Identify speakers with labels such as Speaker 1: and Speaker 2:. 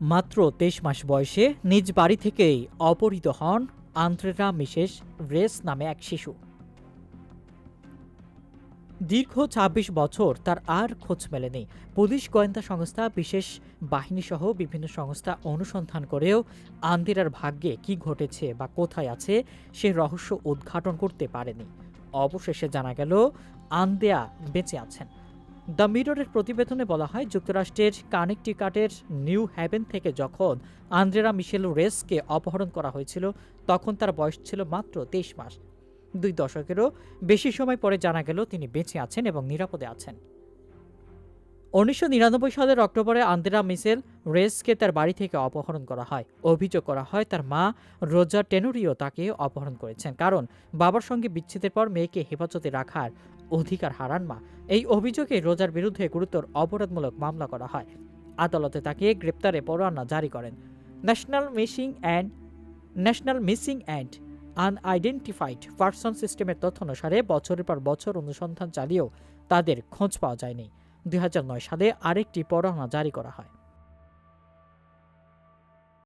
Speaker 1: মাত্র তেইশ মাস বয়সে নিজ বাড়ি থেকেই অপহৃত হন আন্দ্রেরা মিসেস রেস নামে এক শিশু। দীর্ঘ ২৬ বছর তার আর খোঁজ মেলেনি। পুলিশ গোয়েন্দা সংস্থা, বিশেষ বাহিনীসহ বিভিন্ন সংস্থা অনুসন্ধান করেও আন্দিরার ভাগ্যে কি ঘটেছে বা কোথায় আছে সে রহস্য উদ্ঘাটন করতে পারেনি। অবশেষে জানা গেল আন্দেয়া বেঁচে আছেন। দ্য মিররের প্রতিবেদনে বলা হয়, যুক্তরাষ্ট্রের কানেকটিকাটের নিউ হ্যাভেন থেকে যখন আন্দ্রেরা মিশেল রেসকে অপহরণ করা হয়েছিল, তখন তার বয়স ছিল মাত্র তেইশ মাস। দুই দশকেরও বেশি সময় পরে জানা গেল, তিনি বেঁচে আছেন এবং নিরাপদে আছেন। উনিশশো নিরানব্বই সালের অক্টোবরে আন্দ্রেরা মিসেল রেসকে তার বাড়ি থেকে অপহরণ করা হয়। অভিযোগ করা হয়, তার মা রোজা টেনুরিও তাকে অপহরণ করেছেন। কারণ, বাবার সঙ্গে বিচ্ছেদের পর মেয়েকে হেফাজতে রাখার অধিকার হারান মা। এই অভিযোগে রোজার বিরুদ্ধে গুরুতর অপরাধমূলক মামলা করা হয়। আদালতে তাকে গ্রেপ্তারে পরোয়ানা জারি করেন। National missing and national missing and unidentified person সিস্টেমের তথ্য অনুসারে বছরের পর বছর অনুসন্ধান চালিয়েও তাদের খোঁজ পাওয়া যায়নি। দুই হাজার নয় সালে আরেকটি পরোয়ানা জারি করা হয়।